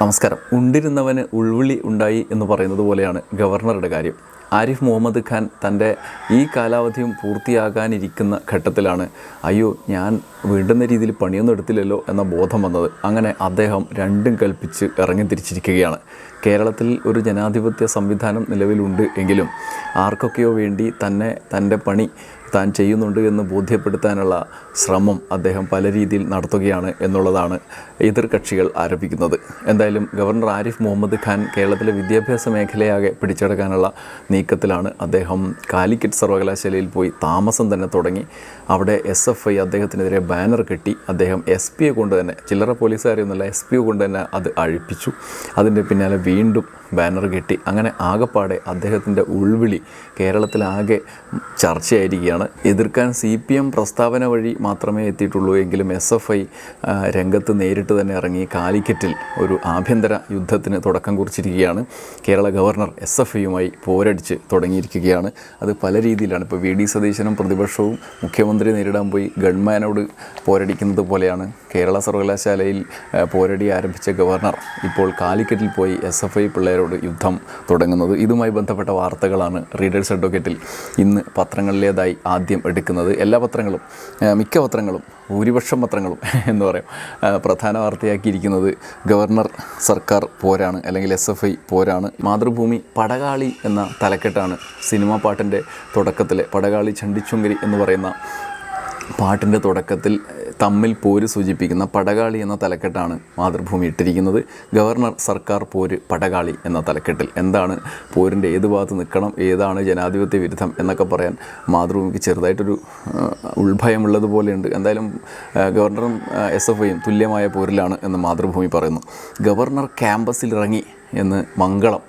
നമസ്കാരം. ഉണ്ടിരുന്നവന് ഉൾവിളി ഉണ്ടായി എന്ന് പറയുന്നത് പോലെയാണ് ഗവർണറുടെ കാര്യം. ആരിഫ് മുഹമ്മദ് ഖാൻ തന്റെ ഈ കാലാവധിയും പൂർത്തിയാകാനിരിക്കുന്ന ഘട്ടത്തിലാണ് അയ്യോ ഞാൻ വേണ്ടുന്ന രീതിയിൽ പണിയൊന്നും എടുത്തില്ലല്ലോ എന്ന ബോധം വന്നത്. അങ്ങനെ അദ്ദേഹം രണ്ടും കൽപ്പിച്ച് ഇറങ്ങി തിരിച്ചിരിക്കുകയാണ് കേരളത്തിൽ ഒരു ജനാധിപത്യ സംവിധാനം നിലവിലുണ്ട് എങ്കിലും ആർക്കൊക്കെയോ വേണ്ടി തന്നെ തന്റെ പണി താൻ ചെയ്യുന്നുണ്ട് എന്ന് ബോധ്യപ്പെടുത്താനുള്ള ശ്രമം അദ്ദേഹം പല രീതിയിൽ നടത്തുകയാണ് എന്നുള്ളതാണ് എതിർകക്ഷികൾ ആരോപിക്കുന്നത്. എന്തായാലും ഗവർണർ ആരിഫ് മുഹമ്മദ് ഖാൻ കേരളത്തിലെ വിദ്യാഭ്യാസ മേഖലയാകെ പിടിച്ചെടുക്കാനുള്ള നീക്കത്തിലാണ് അദ്ദേഹം കാലിക്കറ്റ് സർവകലാശാലയിൽ പോയി താമസം തന്നെ തുടങ്ങി. അവിടെ എസ് എഫ് ഐ അദ്ദേഹത്തിനെതിരെ ബാനർ കെട്ടി അദ്ദേഹം എസ് പിയെ കൊണ്ട് തന്നെ ചില്ലറ പോലീസുകാരെയൊന്നുമല്ല എസ് പിയെ കൊണ്ട് തന്നെ അത് അഴിപ്പിച്ചു. അതിന്റെ പിന്നാലെ വീണ്ടും ബാനർ കിട്ടി അങ്ങനെ ആകെപ്പാടെ അദ്ദേഹത്തിന്റെ ഉൾവിളി കേരളത്തിലാകെ ചർച്ചയായിരിക്കുകയാണ്. എതിർക്കാൻ സി പി എം പ്രസ്താവന വഴി മാത്രമേ എത്തിയിട്ടുള്ളൂ. എങ്കിലും എസ് എഫ് ഐ രംഗത്ത് നേരിട്ട് തന്നെ ഇറങ്ങി കാലിക്കറ്റിൽ ഒരു ആഭ്യന്തര യുദ്ധത്തിന് തുടക്കം കുറിച്ചിരിക്കുകയാണ്. കേരള ഗവർണർ എസ് എഫ് ഐയുമായി പോരടിച്ച് തുടങ്ങിയിരിക്കുകയാണ്. അത് പല രീതിയിലാണ്. ഇപ്പോൾ വി ഡി സതീശനും പ്രതിപക്ഷവും മുഖ്യമന്ത്രി നേരിടാൻ പോയി. ഗൺമാനോട് പോരടിക്കുന്നത് പോലെയാണ് കേരള സർവകലാശാലയിൽ പോരടി ആരംഭിച്ച ഗവർണർ ഇപ്പോൾ കാലിക്കറ്റിൽ പോയി. എസ് എഫ് ഐ പിള്ളേരോട് യുദ്ധം തുടങ്ങുന്നത്. ഇതുമായി ബന്ധപ്പെട്ട വാർത്തകളാണ് റീഡേഴ്സ് അഡ്വക്കേറ്റിൽ ഇന്ന് പത്രങ്ങളിലേതായി ആദ്യം എടുക്കുന്നത്. എല്ലാ പത്രങ്ങളും മിക്ക പത്രങ്ങളും ഭൂരിപക്ഷം പത്രങ്ങളും എന്ന് പറയും പ്രധാന വാർത്തയാക്കിയിരിക്കുന്നത് ഗവർണർ സർക്കാർ പോരാണ് അല്ലെങ്കിൽ എസ് എഫ് ഐ പോരാണ്. മാതൃഭൂമി പടകാളി എന്ന തലക്കെട്ടാണ് സിനിമാ പാട്ടിന്റെ തുടക്കത്തിലെ പടകാളി ചണ്ടിച്ചുങ്കരി എന്ന് പറയുന്ന പാട്ടിന്റെ തുടക്കത്തിൽ തമ്മിൽ പോര് സൂചിപ്പിക്കുന്ന പടകാളി എന്ന തലക്കെട്ടാണ് മാതൃഭൂമി ഇട്ടിരിക്കുന്നത്. ഗവർണർ സർക്കാർ പോര് പടകാളി എന്ന തലക്കെട്ടിൽ. എന്താണ് പോരിന്റെ ഏത് ഭാഗത്ത് നിൽക്കണം ഏതാണ് ജനാധിപത്യ വിരുദ്ധം എന്നൊക്കെ പറയാൻ മാതൃഭൂമിക്ക് ചെറുതായിട്ടൊരു ഉത്ഭയമുള്ളതുപോലെയുണ്ട് എന്തായാലും ഗവർണറും എസ് എഫ് ഐയും തുല്യമായ പോരിലാണ് എന്ന് മാതൃഭൂമി പറയുന്നു. ഗവർണർ ക്യാമ്പസിൽ ഇറങ്ങി എന്ന് മംഗളം.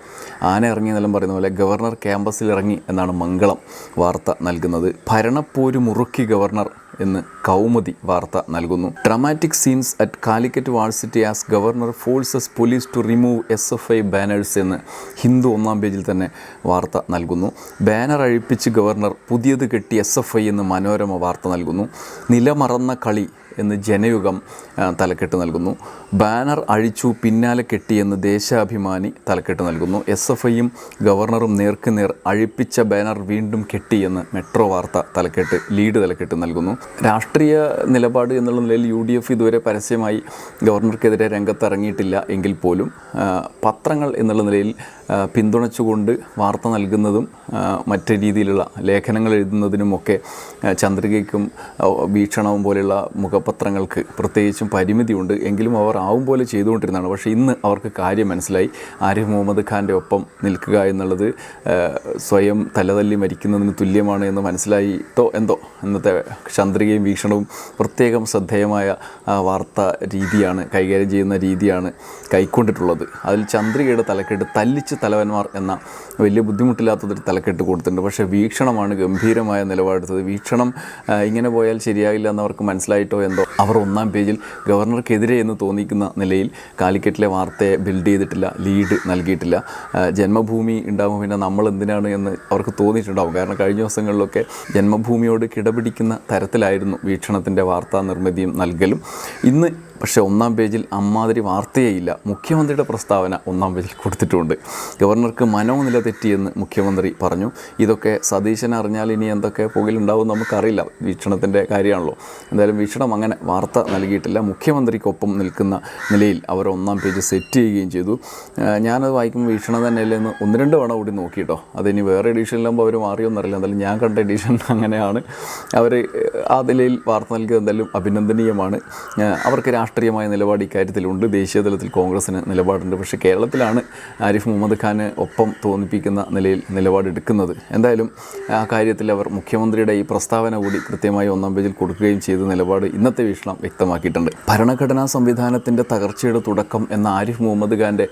ആന ഇറങ്ങി എന്നെല്ലാം പറയുന്ന പോലെ ഗവർണർ ക്യാമ്പസിൽ ഇറങ്ങി എന്നാണ് മംഗളം വാർത്ത നൽകുന്നത്. ഭരണപ്പോര് മുറുക്കി ഗവർണർ എന്ന് കൗമുദി വാർത്ത നൽകുന്നു. Dramatic scenes at Calicut varsity as governor forces police to remove S F I banners എന്ന് ഹിന്ദു ഒന്നാം പേജിൽ തന്നെ വാർത്ത നൽകുന്നു. ബാനർ അഴിപ്പിച്ച് ഗവർണർ പുതിയത് കെട്ടി എസ് എഫ് ഐ എന്ന് മനോരമ വാർത്ത നൽകുന്നു. നിലമറന്ന കളി എന്ന് ജനയുഗം തലക്കെട്ട് നൽകുന്നു. ബാനർ അഴിച്ചു പിന്നാലെ കെട്ടിയെന്ന് ദേശാഭിമാനി തലക്കെട്ട് നൽകുന്നു. എസ് എഫ് ഐയും ഗവർണറും നേർക്കുനേർ അഴിപ്പിച്ച ബാനർ വീണ്ടും കെട്ടിയെന്ന് മെട്രോ വാർത്ത തലക്കെട്ട് ലീഡ് തലക്കെട്ട് നൽകുന്നു. രാഷ്ട്രീയ നിലപാട് എന്നുള്ള നിലയിൽ യു ഡി എഫ് ഇതുവരെ പരസ്യമായി ഗവർണർക്കെതിരെ രംഗത്തിറങ്ങിയിട്ടില്ല എങ്കിൽ പോലും പത്രങ്ങൾ എന്നുള്ള നിലയിൽ പിന്തുണച്ചുകൊണ്ട് വാർത്ത നൽകുന്നതും മറ്റു രീതിയിലുള്ള ലേഖനങ്ങൾ എഴുതുന്നതിനുമൊക്കെ ചന്ദ്രികയ്ക്കും വീക്ഷണവും പോലെയുള്ള മുഖപത്രങ്ങൾക്ക് പ്രത്യേകിച്ചും പരിമിതിയുണ്ട്. എങ്കിലും അവർ ആവും പോലെ ചെയ്തുകൊണ്ടിരുന്നതാണ്. പക്ഷേ ഇന്ന് അവർക്ക് കാര്യം മനസ്സിലായി. ആരിഫ് മുഹമ്മദ് ഖാന്റെ ഒപ്പം നിൽക്കുക എന്നുള്ളത് സ്വയം തലതല്ലി മരിക്കുന്നതിന് തുല്യമാണ് എന്ന് മനസ്സിലായിട്ടോ എന്തോ ഇന്നത്തെ ചന്ദ്രികയും വീക്ഷണവും പ്രത്യേകം ശ്രദ്ധേയമായ വാർത്താ രീതിയാണ് കൈകാര്യം ചെയ്യുന്ന രീതിയാണ് കൈക്കൊണ്ടിട്ടുള്ളത്. അതിൽ ചന്ദ്രികയുടെ തലക്കെട്ട് തല്ലിച്ച് തലവന്മാർ എന്ന വലിയ ബുദ്ധിമുട്ടില്ലാത്തതൊരു തലക്കെട്ട് കൊടുത്തിട്ടുണ്ട്. പക്ഷേ വീക്ഷണമാണ് ഗംഭീരമായ നിലപാടെടുത്തത്. വീക്ഷണം ഇങ്ങനെ പോയാൽ ശരിയാകില്ല എന്നവർക്ക് മനസ്സിലായിട്ടോ എന്തോ? അവർ ഒന്നാം പേജിൽ ഗവർണർക്കെതിരെ എന്ന് തോന്നിക്കുന്ന നിലയിൽ കാലിക്കറ്റിലെ വാർത്തയെ ബിൽഡ് ചെയ്തിട്ടില്ല ലീഡ് നൽകിയിട്ടില്ല. ജന്മഭൂമി ഉണ്ടാകുമ്പോൾ പിന്നെ നമ്മൾ എന്തിനാണ് എന്ന് അവർക്ക് തോന്നിയിട്ടുണ്ടാവും. കാരണം കഴിഞ്ഞ ദിവസങ്ങളിലൊക്കെ ജന്മഭൂമിയോട് കിടപിടിക്കുന്ന തരത്തിലായിരുന്നു വീക്ഷണത്തിന്റെ വാർത്താ നിർമ്മിതിയും നൽകലും. ഇന്ന് പക്ഷേ ഒന്നാം പേജിൽ അമ്മാതിരി വാർത്തയേ ഇല്ല മുഖ്യമന്ത്രിയുടെ പ്രസ്താവന ഒന്നാം പേജിൽ കൊടുത്തിട്ടുണ്ട് ഗവർണർക്ക് മനോനില തെറ്റിയെന്ന് മുഖ്യമന്ത്രി പറഞ്ഞു ഇതൊക്കെ സതീശൻ അറിഞ്ഞാൽ ഇനി എന്തൊക്കെ പുകയിലുണ്ടാവും നമുക്കറിയില്ല വീക്ഷണത്തിന്റെ കാര്യമാണല്ലോ എന്തായാലും വീക്ഷണം അങ്ങനെ വാർത്ത നൽകിയിട്ടില്ല മുഖ്യമന്ത്രിക്കൊപ്പം നിൽക്കുന്ന നിലയിൽ അവർ ഒന്നാം പേജ് സെറ്റ് ചെയ്യുകയും ചെയ്തു ഞാനത് വായിക്കുമ്പോൾ വീക്ഷണം തന്നെയല്ലേ എന്ന് ഒന്ന് രണ്ട് തവണ കൂടി നോക്കിയിട്ടോ അതിനി വേറെ എഡീഷനിലാകുമ്പോൾ അവർ മാറിയൊന്നറിയില്ല എന്തായാലും ഞാൻ കണ്ട എഡീഷൻ അങ്ങനെയാണ് അവർ ആ നിലയിൽ വാർത്ത നൽകിയത് എന്തായാലും അഭിനന്ദനീയമാണ് അവർക്ക് രാഷ്ട്രീയമായ നിലപാട് ഇക്കാര്യത്തിലുണ്ട്. ദേശീയ തലത്തിൽ കോൺഗ്രസിന് നിലപാടുണ്ട്. പക്ഷേ കേരളത്തിലാണ് ആരിഫ് മുഹമ്മദ് ഖാന് ഒപ്പം തോന്നിപ്പിക്കുന്ന നിലയിൽ നിലപാടെടുക്കുന്നത് എന്തായാലും ആ കാര്യത്തിൽ അവർ മുഖ്യമന്ത്രിയുടെ ഈ പ്രസ്താവന കൂടി കൃത്യമായി ഒന്നാം പേജിൽ കൊടുക്കുകയും ചെയ്ത നിലപാട് ഇന്നത്തെ വീക്ഷണം വ്യക്തമാക്കിയിട്ടുണ്ട്. ഭരണഘടനാ സംവിധാനത്തിന്റെ തകർച്ചയുടെ തുടക്കം എന്ന ആരിഫ് മുഹമ്മദ് ഖാന്റെ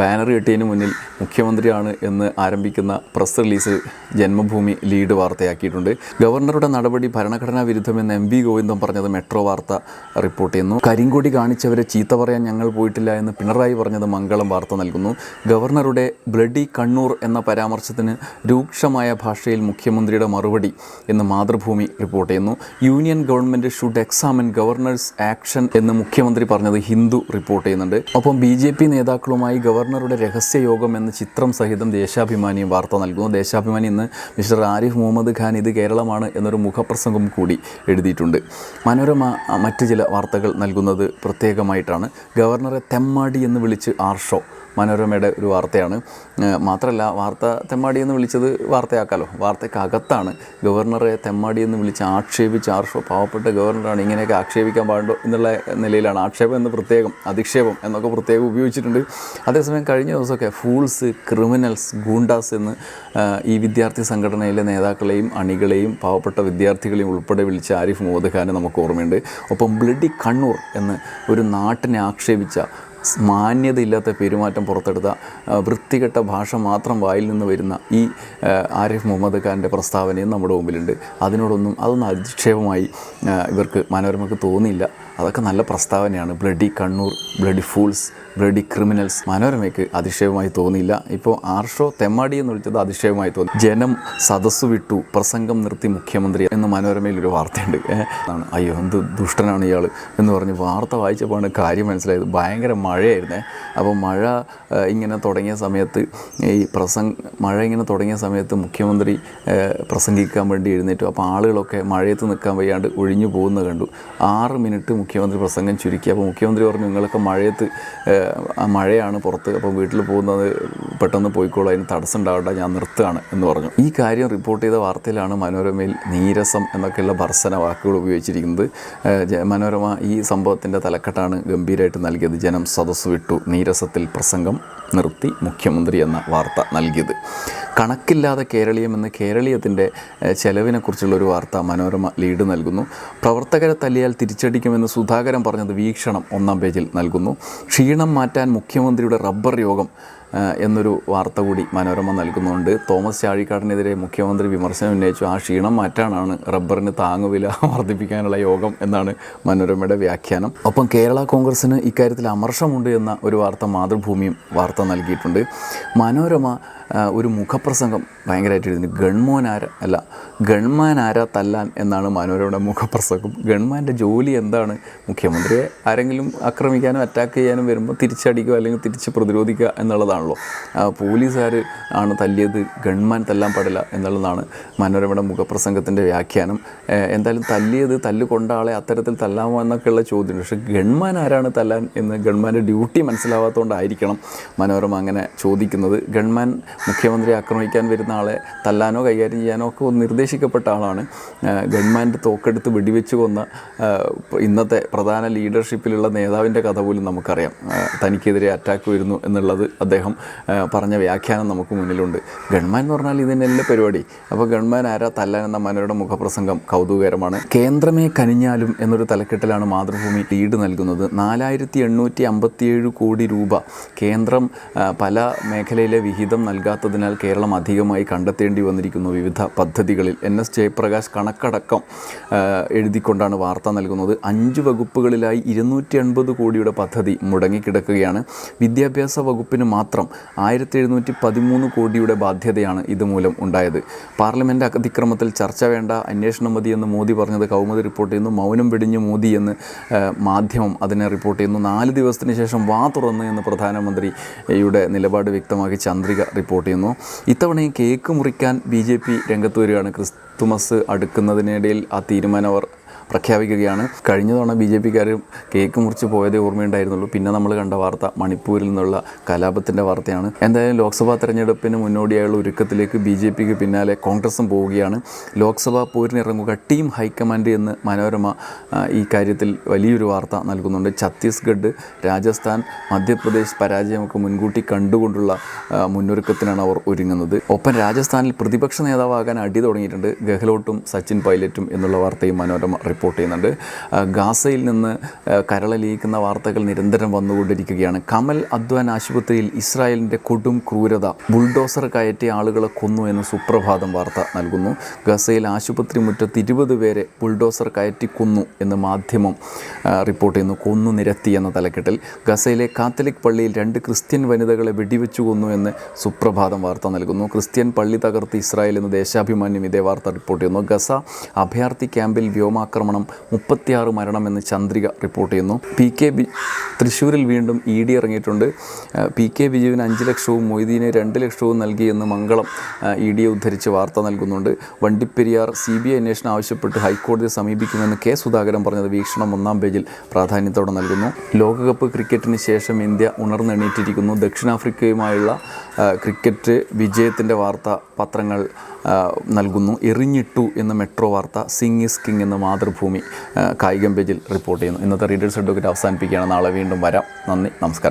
ബാനർ കെട്ടിയതിന് മുന്നിൽ മുഖ്യമന്ത്രിയാണ് എന്ന് ആരംഭിക്കുന്ന പ്രസ് റിലീസ് ജന്മഭൂമി ലീഡ് വാർത്തയാക്കിയിട്ടുണ്ട്. ഗവർണറുടെ നടപടി ഭരണഘടനാ വിരുദ്ധമെന്ന് എം വി ഗോവിന്ദം പറഞ്ഞത്. മെട്രോ വാർത്ത റിപ്പോർട്ട് ചെയ്യുന്നു. കരിങ്കു കരിങ്കൊടി കാണിച്ചവരെ ചീത്ത പറയാൻ ഞങ്ങൾ പോയിട്ടില്ല എന്ന് പിണറായി പറഞ്ഞത് മംഗളം വാർത്ത നൽകുന്നു. ഗവർണറുടെ ബ്ലഡി കണ്ണൂർ എന്ന പരാമർശത്തിന് രൂക്ഷമായ ഭാഷയിൽ മുഖ്യമന്ത്രിയുടെ മറുപടി എന്ന് മാതൃഭൂമി റിപ്പോർട്ട് ചെയ്യുന്നു. Union government should examine governor's action എന്ന് മുഖ്യമന്ത്രി പറഞ്ഞത് ഹിന്ദു റിപ്പോർട്ട് ചെയ്യുന്നുണ്ട്. ഒപ്പം ബി ജെ പി നേതാക്കളുമായി ഗവർണറുടെ രഹസ്യയോഗം എന്ന ചിത്രം സഹിതം ദേശാഭിമാനി വാർത്ത നൽകുന്നു. ദേശാഭിമാനി ഇന്ന് മിസ്റ്റർ ആരിഫ് മുഹമ്മദ് ഖാൻ ഇത് കേരളമാണ് എന്നൊരു മുഖപ്രസംഗം കൂടി എഴുതിയിട്ടുണ്ട്. മനോരമ മറ്റ് ചില വാർത്തകൾ നൽകുന്നത് പ്രത്യേകമായിട്ടാണ് ഗവർണറെ തെമ്മാടി എന്ന് വിളിച്ച് ആർഷോ മനോരമയുടെ ഒരു വാർത്തയാണ്. മാത്രമല്ല വാർത്ത തെമ്മാടി എന്ന് വിളിച്ചത് വാർത്തയാക്കാലോ. വാർത്തയ്ക്കകത്താണ് ഗവർണറെ തെമ്മാടി എന്ന് വിളിച്ച് ആക്ഷേപിച്ച് ആർഷോ പാവപ്പെട്ട ഗവർണറാണ് ഇങ്ങനെയൊക്കെ ആക്ഷേപിക്കാൻ പാടുണ്ടോ എന്നുള്ള നിലയിലാണ്. ആക്ഷേപം എന്ന് പ്രത്യേകം അധിക്ഷേപം എന്നൊക്കെ പ്രത്യേകം ഉപയോഗിച്ചിട്ടുണ്ട്. അതേസമയം കഴിഞ്ഞ ദിവസമൊക്കെ ഫൂൾസ് ക്രിമിനൽസ് ഗൂണ്ടാസ് എന്ന് ഈ വിദ്യാർത്ഥി സംഘടനയിലെ നേതാക്കളെയും അണികളെയും പാവപ്പെട്ട വിദ്യാർത്ഥികളെയും ഉൾപ്പെടെ വിളിച്ച ആരിഫ് മുഹമ്മദ് ഖാനെ നമുക്ക് ഓർമ്മയുണ്ട്. ഒപ്പം ബ്ലഡി കണ്ണൂർ എന്ന് ഒരു നാട്ടിനെ ആക്ഷേപിച്ച മാന്യതയില്ലാത്ത പെരുമാറ്റം പുറത്തെടുത്ത വൃത്തികെട്ട ഭാഷ മാത്രം വായിൽ നിന്ന് വരുന്ന ഈ ആരിഫ് മുഹമ്മദ് ഖാന്റെ പ്രസ്താവനയും നമ്മുടെ മുമ്പിലുണ്ട്. അതിനോടൊന്നും അതൊന്നും അധിക്ഷേപമായി ഇവർക്ക് മനോരമയ്ക്ക് തോന്നിയില്ല. അതൊക്കെ നല്ല പ്രസ്താവനയാണ്. Bloody Kannur bloody fools bloody criminals മനോരമയ്ക്ക് അതിശയമായി തോന്നിയില്ല. ഇപ്പോൾ ആർഷോ തെമ്മാടി എന്ന് വിളിച്ചത് അതിശയമായി തോന്നി. ജനം സദസ്സു വിട്ടു പ്രസംഗം നിർത്തി മുഖ്യമന്ത്രി എന്ന മനോരമയിൽ ഒരു വാർത്തയുണ്ട്. അയ്യോ എന്ത് ദുഷ്ടനാണ് ഇയാൾ എന്ന് പറഞ്ഞ് വാർത്ത വായിച്ചപ്പോഴാണ് കാര്യം മനസ്സിലായത്. ഭയങ്കര മഴയായിരുന്നേ. അപ്പോൾ മഴ ഇങ്ങനെ തുടങ്ങിയ സമയത്ത് ഈ പ്രസംഗ മഴ ഇങ്ങനെ തുടങ്ങിയ സമയത്ത് മുഖ്യമന്ത്രി പ്രസംഗിക്കാൻ വേണ്ടി എഴുന്നേറ്റു. അപ്പോൾ ആളുകളൊക്കെ മഴയത്ത് നിൽക്കാൻ വയ്യാണ്ട് ഒഴിഞ്ഞു പോകുന്നത് കണ്ടു. ആറ് മിനിറ്റ് മുഖ്യമന്ത്രി പ്രസംഗം ചുരുക്കി. അപ്പോൾ മുഖ്യമന്ത്രി പറഞ്ഞു നിങ്ങളൊക്കെ മഴയത്ത് മഴയാണ് പുറത്ത്. അപ്പോൾ വീട്ടിൽ പോകുന്നത് പെട്ടെന്ന് പോയിക്കോളൂ. അതിന് തടസ്സം ഉണ്ടാവണ്ട. ഞാൻ നിർത്തുകയാണ് എന്ന് പറഞ്ഞു. ഈ കാര്യം റിപ്പോർട്ട് ചെയ്ത വാർത്തയിലാണ് മനോരമയിൽ നീരസം എന്നൊക്കെയുള്ള ഭർസന വാക്കുകൾ ഉപയോഗിച്ചിരിക്കുന്നത്. മനോരമ ഈ സംഭവത്തിന്റെ തലക്കെട്ടാണ് ഗംഭീരമായിട്ട് നൽകിയത്. ജനം സദസ്സ് വിട്ടു. നീരസത്തിൽ പ്രസംഗം നിർത്തി മുഖ്യമന്ത്രി എന്ന വാർത്ത നൽകിയത്. കണക്കില്ലാതെ കേരളീയം എന്ന കേരളീയത്തിന്റെ ചെലവിനെക്കുറിച്ചുള്ളൊരു വാർത്ത മനോരമ ലീഡ് നൽകുന്നു. പ്രവർത്തകരെ തല്ലിയാൽ തിരിച്ചടിക്കുമെന്ന് സുധാകരൻ പറഞ്ഞത് വീക്ഷണം ഒന്നാം പേജിൽ നൽകുന്നു. ക്ഷീണം മാറ്റാൻ മുഖ്യമന്ത്രിയുടെ റബ്ബർ യോഗം എന്നൊരു വാർത്ത കൂടി മനോരമ നൽകുന്നുണ്ട്. തോമസ് ചാഴിക്കാടിനെതിരെ മുഖ്യമന്ത്രി വിമർശനം ഉന്നയിച്ചു. ആ ക്ഷീണം മാറ്റാനാണ് റബ്ബറിന് താങ്ങുവില വർദ്ധിപ്പിക്കാനുള്ള യോഗം എന്നാണ് മനോരമയുടെ വ്യാഖ്യാനം. ഒപ്പം കേരള കോൺഗ്രസിന് ഇക്കാര്യത്തിൽ അമർഷമുണ്ട് എന്ന ഒരു വാർത്ത മാതൃഭൂമിയും വാർത്ത നൽകിയിട്ടുണ്ട്. മനോരമ ഒരു മുഖപ്രസംഗം ഭയങ്കരമായിട്ട് എഴുതി ഗൺമോൻ ആര അല്ല ഗൺമാൻ ആരാ തല്ലാൻ എന്നാണ് മനോരമയുടെ മുഖപ്രസംഗം. ഗൺമാന്റെ ജോലി എന്താണ്? മുഖ്യമന്ത്രിയെ ആരെങ്കിലും ആക്രമിക്കാനും അറ്റാക്ക് ചെയ്യാനും വരുമ്പോൾ തിരിച്ചടിക്കുക അല്ലെങ്കിൽ തിരിച്ച് പ്രതിരോധിക്കുക എന്നുള്ളതാണല്ലോ പോലീസുകാർ ആണ് തല്ലിയത്. ഗൺമാൻ തല്ലാൻ പാടില്ല എന്നുള്ളതാണ് മനോരമയുടെ മുഖപ്രസംഗത്തിന്റെ വ്യാഖ്യാനം. എന്തായാലും തല്ലിയത് തല്ല് കൊണ്ട ആളെ അത്തരത്തിൽ തല്ലാമോ എന്നൊക്കെയുള്ള ചോദ്യമുണ്ട്. പക്ഷേ ഗൺമാൻ ആരാണ് തല്ലാൻ എന്ന് ഗൺമാന്റെ ഡ്യൂട്ടി മനസ്സിലാവാത്തതുകൊണ്ടായിരിക്കണം മനോരമ അങ്ങനെ ചോദിക്കുന്നത്. ഗൺമാൻ മുഖ്യമന്ത്രി ആക്രമിക്കാൻ വരുന്ന ആളെ തല്ലാനോ കൈകാര്യം ചെയ്യാനോ ഒക്കെ നിർദ്ദേശിക്കപ്പെട്ട ആളാണ്. ഗൺമാന്റെ തോക്കെടുത്ത് വെടിവെച്ച് കൊന്ന ഇന്നത്തെ പ്രധാന ലീഡർഷിപ്പിലുള്ള നേതാവിന്റെ കഥ പോലും നമുക്കറിയാം. തനിക്കെതിരെ അറ്റാക്ക് വരുന്നു എന്നുള്ളത് അദ്ദേഹം ആ, പറഞ്ഞ വ്യാഖ്യാനം നമുക്ക് മുന്നിലുണ്ട്. ഗൺമാൻ എന്ന് പറഞ്ഞാൽ ഇതിനല്ല പരിപാടി. അപ്പോൾ ഗൺമാൻ ആരാ തല്ലാൻ എന്ന മനോരുടെ മുഖപ്രസംഗം കൗതുകകരമാണ്. കേന്ദ്രമേ കനിഞ്ഞാലും എന്നൊരു തലക്കെട്ടിലാണ് മാതൃഭൂമി ലീഡ് നൽകുന്നത്. നാലായിരത്തി എണ്ണൂറ്റി അമ്പത്തിയേഴ് കോടി രൂപ കേന്ദ്രം പല മേഖലയിലെ വിഹിതം നൽകാത്തതിനാൽ കേരളം അധികമായി കണ്ടെത്തേണ്ടി വന്നിരിക്കുന്നു വിവിധ പദ്ധതികളിൽ. എൻ. എസ്. ജയപ്രകാശ് കണക്കടക്കം എഴുതിക്കൊണ്ടാണ് വാർത്ത നൽകുന്നത്. അഞ്ച് വകുപ്പുകളിലായി ഇരുന്നൂറ്റി അൻപത് കോടിയുടെ പദ്ധതി മുടങ്ങിക്കിടക്കുകയാണ്. വിദ്യാഭ്യാസ വകുപ്പിന് മാത്രം ആയിരത്തി എഴുന്നൂറ്റി പതിമൂന്ന് കോടിയുടെ ബാധ്യതയാണ് ഇതുമൂലം ഉണ്ടായത്. പാർലമെന്റ് അതിക്രമത്തിൽ ചർച്ച വേണ്ട അന്വേഷണം മതി എന്ന് മോദി പറഞ്ഞത് കൗമുദി റിപ്പോർട്ട് ചെയ്യുന്നു മൗനം വെടിഞ്ഞു മോദി എന്ന് മാധ്യമം അതിനെ റിപ്പോർട്ട് ചെയ്യുന്നു. നാല് ദിവസത്തിന് ശേഷം വാ തുറന്ന് എന്ന് പ്രധാനമന്ത്രിയുടെ നിലപാട് വ്യക്തമാക്കി ചന്ദ്രിക റിപ്പോർട്ട് ചെയ്യുന്നു. ഇത്തവണയും കേക്ക് മുറിക്കാൻ ബി ജെ പി രംഗത്ത് വരികയാണ്. ക്രിസ്തുമസ് അടുക്കുന്നതിനിടയിൽ ആ തീരുമാനം അവർ പ്രഖ്യാപിക്കുകയാണ്. കഴിഞ്ഞ തവണ ബി ജെ പിക്കാർ കേക്ക് മുറിച്ച് പോയതേ ഓർമ്മയുണ്ടായിരുന്നുള്ളൂ. പിന്നെ നമ്മൾ കണ്ട വാർത്ത മണിപ്പൂരിൽ നിന്നുള്ള കലാപത്തിന്റെ വാർത്തയാണ്. എന്തായാലും ലോക്സഭാ തെരഞ്ഞെടുപ്പിന് മുന്നോടിയായുള്ള ഒരുക്കത്തിലേക്ക് ബി ജെ പിക്ക് പിന്നാലെ കോൺഗ്രസും പോവുകയാണ്. ലോക്സഭാ പോരിനിറങ്ങുക ടീം ഹൈക്കമാൻഡ് എന്ന് മനോരമ ഈ കാര്യത്തിൽ വലിയൊരു വാർത്ത നൽകുന്നുണ്ട്. ഛത്തീസ്ഗഡ് രാജസ്ഥാൻ മധ്യപ്രദേശ് പരാജയമൊക്കെ മുൻകൂട്ടി കണ്ടുകൊണ്ടുള്ള മുന്നൊരുക്കത്തിനാണ് അവർ ഒരുങ്ങുന്നത്. ഒപ്പം രാജസ്ഥാനിൽ പ്രതിപക്ഷ നേതാവാകാൻ അടി തുടങ്ങിയിട്ടുണ്ട് ഗെഹ്ലോട്ടും സച്ചിൻ പൈലറ്റും എന്നുള്ള വാർത്തയും മനോരമ റിപ്പോർട്ട് ചെയ്യുന്നുണ്ട്. ഗാസയിൽ നിന്ന് കരളലിയിക്കുന്ന വാർത്തകൾ നിരന്തരം വന്നുകൊണ്ടിരിക്കുകയാണ്. കമൽ അദ്വാൻ ആശുപത്രിയിൽ ഇസ്രായേലിന്റെ കൊടും ക്രൂരത ബുൾഡോസർ കയറ്റിയ ആളുകളെ കൊന്നു എന്ന് സുപ്രഭാതം വാർത്ത നൽകുന്നു. ഗസയിൽ ആശുപത്രി മുറ്റത്ത് ഇരുപത് പേരെ ബുൾഡോസർ കയറ്റി കൊന്നു എന്ന് മാധ്യമം റിപ്പോർട്ട് ചെയ്യുന്നു. കൊന്നു നിരത്തി എന്ന തലക്കെട്ടിൽ. ഗസയിലെ കാത്തലിക് പള്ളിയിൽ രണ്ട് ക്രിസ്ത്യൻ വനിതകളെ വെടിവെച്ചു കൊന്നു എന്ന് സുപ്രഭാതം വാർത്ത നൽകുന്നു. ക്രിസ്ത്യൻ പള്ളി തകർത്ത് ഇസ്രായേൽ എന്ന് ദേശാഭിമാന്യം ഇതേ വാർത്ത റിപ്പോർട്ട് ചെയ്യുന്നു. ഗസ അഭയാർത്ഥി ക്യാമ്പിൽ വ്യോമാക്രമണം മുപ്പത്തിയാറ് മരണമെന്ന് ചന്ദ്രിക റിപ്പോർട്ട് ചെയ്യുന്നു. പി കെ ബി തൃശ്ശൂരിൽ വീണ്ടും ഇ ഡി ഇറങ്ങിയിട്ടുണ്ട്. പി കെ ബിജുവിന് അഞ്ച് ലക്ഷവും മൊയ്തീന് രണ്ട് ലക്ഷവും നൽകിയെന്ന് മംഗളം ഇ ഡിയെ ഉദ്ധരിച്ച് വാർത്ത നൽകുന്നുണ്ട്. വണ്ടിപ്പെരിയാർ സി ബി ഐ അന്വേഷണം ആവശ്യപ്പെട്ട് ഹൈക്കോടതിയെ സമീപിക്കുമെന്ന് കെ സുധാകരൻ പറഞ്ഞത് വീക്ഷണം ഒന്നാം പേജിൽ പ്രാധാന്യത്തോടെ നൽകുന്നു. ലോകകപ്പ് ക്രിക്കറ്റിന് ശേഷം ഇന്ത്യ ഉണർന്നെണീറ്റിരിക്കുന്നു. ദക്ഷിണാഫ്രിക്കയുമായുള്ള ക്രിക്കറ്റ് വിജയത്തിന്റെ വാർത്ത പത്രങ്ങൾ നൽകുന്നു. എറിഞ്ഞിട്ടു എന്ന മെട്രോ വാർത്ത സിംഗ് ഇസ് കിങ് എന്ന മാതൃഭൂമി കായികം പേജിൽ റിപ്പോർട്ട് ചെയ്യുന്നു. ഇന്നത്തെ റീഡേഴ്സ് അഡ്വക്കേറ്റ് അവസാനിപ്പിക്കുകയാണ്. നാളെ വീണ്ടും വരാം. നന്ദി നമസ്കാരം.